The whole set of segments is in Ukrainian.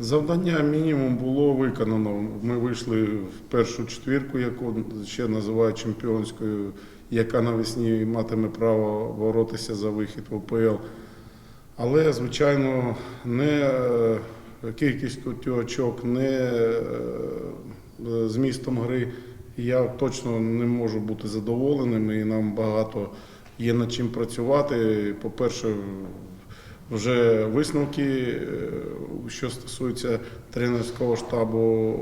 Завдання мінімум було виконано. Ми вийшли в першу четвірку, яку ще називають чемпіонською, яка навесні матиме право боротися за вихід в УПЛ. Але, звичайно, не е, кількістю очок, не е, змістом гри я точно не можу бути задоволеним і нам багато є над чим працювати. По-перше, вже висновки, е, що стосується тренерського штабу,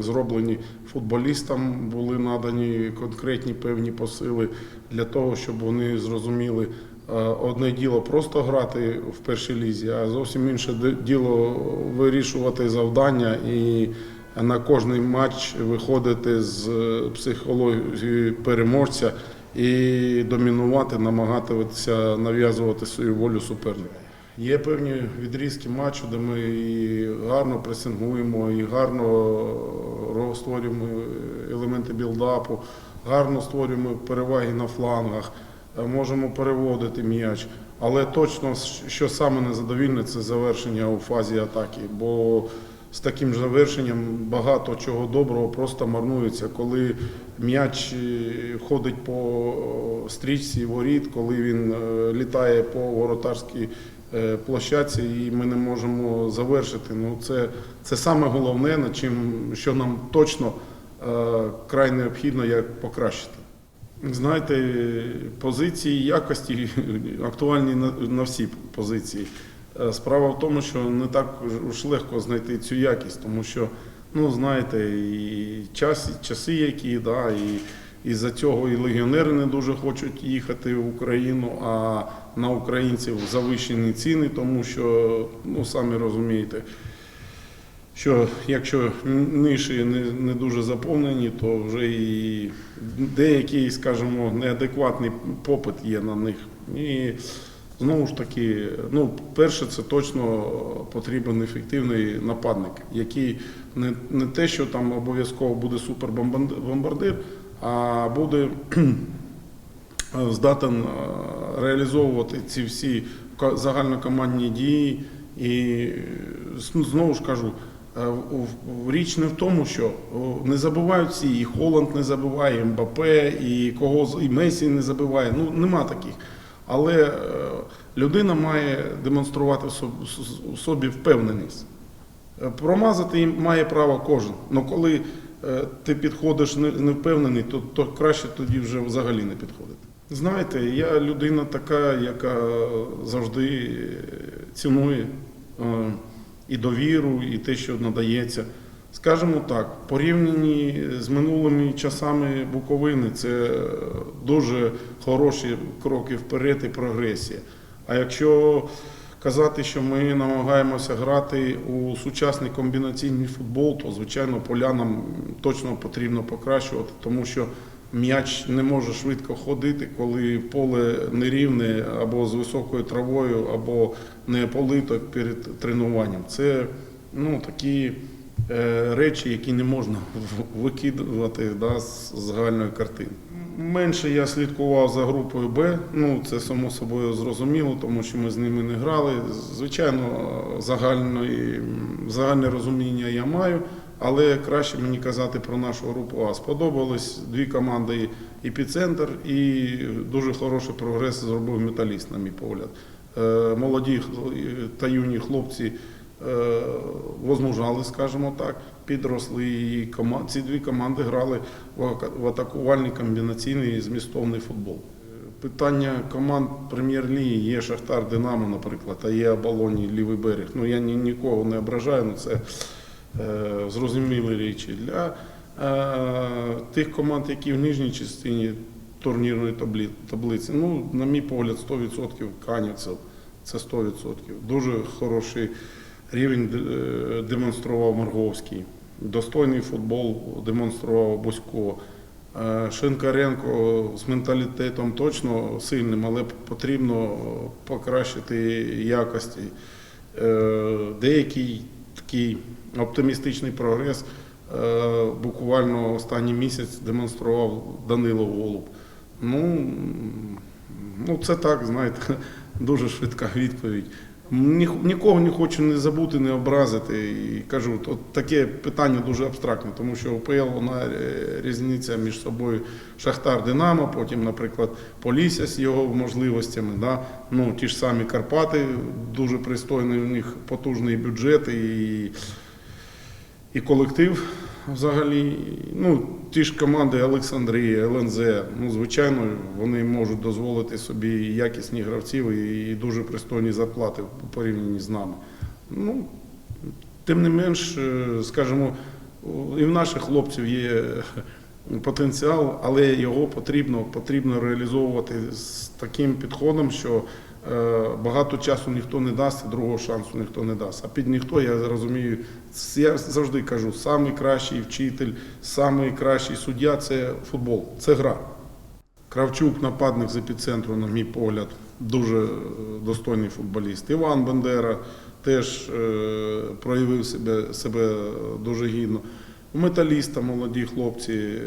зроблені футболістам, були надані конкретні певні посили для того, щоб вони зрозуміли. е, Одне діло просто грати в першій лізі, а зовсім інше діло вирішувати завдання і на кожний матч виходити з е, психології переможця і домінувати, намагатися нав'язувати свою волю суперника. Є певні відрізки матчу, де ми і гарно пресингуємо, і гарно створюємо елементи білдапу, гарно створюємо переваги на флангах, е, можемо переводити м'яч. Але точно, що саме незадовільне, це завершення у фазі атаки. Бо з таким завершенням багато чого доброго просто марнується, коли м'яч е, ходить по стрічці воріт, коли він е, літає по воротарській е, площадці, і ми не можемо завершити. Ну це, це саме головне, над чим що нам точно е, край необхідно як покращити. Знаєте, позиції якості актуальні на, на всі позиції. Е, Справа в тому, що не так ж легко знайти цю якість, тому що, ну знаєте, і час, часи які, да, і, і за цього і легіонери не дуже хочуть їхати в Україну, а на українців завищені ціни, тому що, ну самі розумієте, що якщо ниші не, не дуже заповнені, то вже і деякий, скажімо, неадекватний попит є на них. І знову ж таки, ну, перше, це точно потрібен ефективний нападник, який не, не те, що там обов'язково буде супербомбардир, буде здатен реалізовувати ці всі загальнокомандні дії. І е, знову ж кажу, е, річ не в тому, що не забувають всі, і Холланд не забуває, і Мбапе, і кого і Месі не забиває. Ну нема таких. Але е, людина має демонструвати в собі впевненість. Е, Промазати їм має право кожен. Але коли ти підходиш не- невпевнений, то, то краще тоді вже взагалі не підходити. Знаєте, я людина така, яка завжди е, цінує е, і довіру, і те, що надається. Скажімо так, порівняні з минулими часами Буковини, це е, дуже хороші кроки вперед і прогресія. А якщо казати, що ми намагаємося грати у сучасний комбінаційний футбол, то звичайно поля нам точно потрібно покращувати, тому що м'яч не може швидко ходити, коли поле нерівне або з високою травою, або не полито перед тренуванням. Це ну, такі е, речі, які не можна викидувати да, з загальної картини. Менше я слідкував за групою Б. Ну це само собою зрозуміло, тому що ми з ними не грали. Звичайно, загальної, загальне розуміння я маю, але краще мені казати про нашу групу А. Сподобались дві команди «Епіцентр» і дуже хороший прогрес зробив металіст, на мій погляд. Е, Молоді та юні хлопці е, возмужали, скажімо так, підросли. І кома- ці дві команди грали в атакувальний комбінаційний змістовний футбол. Питання команд прем'єр-ліги є Шахтар Динамо, наприклад, а є Абалоні, Лівий берег. Ну я ні, нікого не ображаю, ну це е, зрозумілі речі. Для е, тих команд, які в нижній частині турнірної таблі- таблиці, ну, на мій погляд, 100% Канівцев. Це 100%. Дуже хороший рівень е, демонстрував Марговський. Достойний футбол демонстрував Босько. Е, Шинкаренко з менталітетом точно сильним, але потрібно покращити якості. Е, Деякий такий оптимістичний прогрес е, буквально останній місяць демонстрував Данило Голуб. Ну, ну це так, знаєте, дуже швидка відповідь. Ні- Нікого не хочу не забути, не образити. І кажу, от таке питання дуже абстрактне, тому що УПЛ вона е, різниця між собою Шахтар Динамо, потім, наприклад, Полісся з його можливостями. Да? Ну, ті ж самі Карпати, дуже пристойний, у них потужний бюджет і, і колектив взагалі. Ну, ті ж команди Олександрія, ЛНЗ, ну, звичайно, вони можуть дозволити собі якісні гравців і, дуже пристойні зарплати у порівнянні з нами. Ну, тим не менш, е, скажімо, і в наших хлопців є потенціал, але його потрібно, потрібно реалізовувати з таким підходом, що багато часу ніхто не дасть, другого шансу ніхто не дасть. А під ніхто, я розумію, я завжди кажу, найкращий вчитель, найкращий суддя це футбол, це гра. Кравчук, нападник з епіцентру, на мій погляд, дуже е, достойний футболіст. Іван Бендера теж е, проявив себе, себе дуже гідно. Металіста молоді хлопці. е,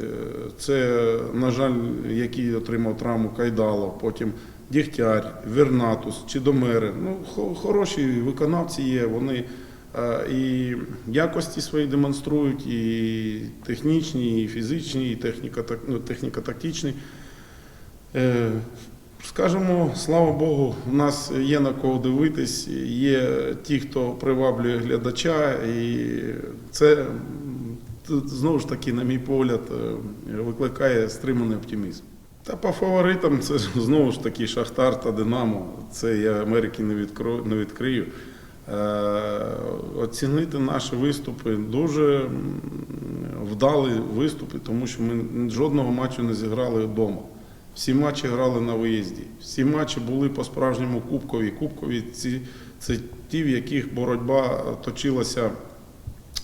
Це, на жаль, який отримав травму Кайдалов, потім Дігтяр, Вернатус, Чідомери. Ну, хороші виконавці є. Вони е, і якості свої демонструють, і технічні, і фізичні, і техніко- ну, техніко-тактичні. Е, Скажемо, слава Богу, у нас є на кого дивитись, є ті, хто приваблює глядача, і це знову ж таки, на мій погляд, е, викликає стриманий оптимізм. Та по фаворитам це знову ж таки Шахтар та Динамо. Це я Америки не відкрою, не відкрию. Е, оцінити наші виступи дуже м, вдалі виступи, тому що ми жодного матчу не зіграли вдома. Всі матчі грали на виїзді. Всі матчі були по-справжньому кубкові. Кубкові ці, це ті, в яких боротьба точилася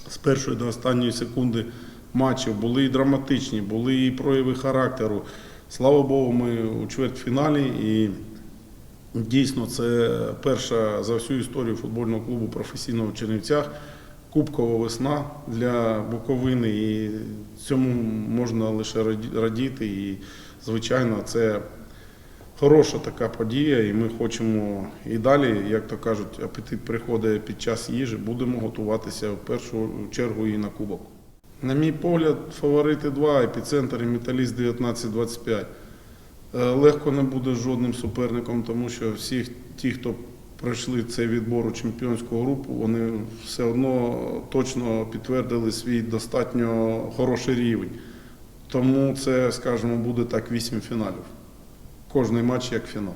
з першої до останньої секунди матчів. Були і драматичні, були і прояви характеру. Слава Богу, ми у чвертьфіналі і дійсно це перша за всю історію футбольного клубу професійного в Чернівцях. Кубкова весна для Буковини, і цьому можна лише раді- радіти. І, звичайно, це хороша така подія, і ми хочемо і далі, як то кажуть, апетит приходить під час їжі, будемо готуватися в першу чергу і на кубок. На мій погляд, фаворити два, епіцентр і металіст 19-25. Е, Легко не буде жодним суперником, тому що всі ті, хто пройшли цей відбор у чемпіонську групу, вони все одно точно підтвердили свій достатньо хороший рівень. Тому це, скажімо, буде так вісім фіналів. Кожний матч як фінал.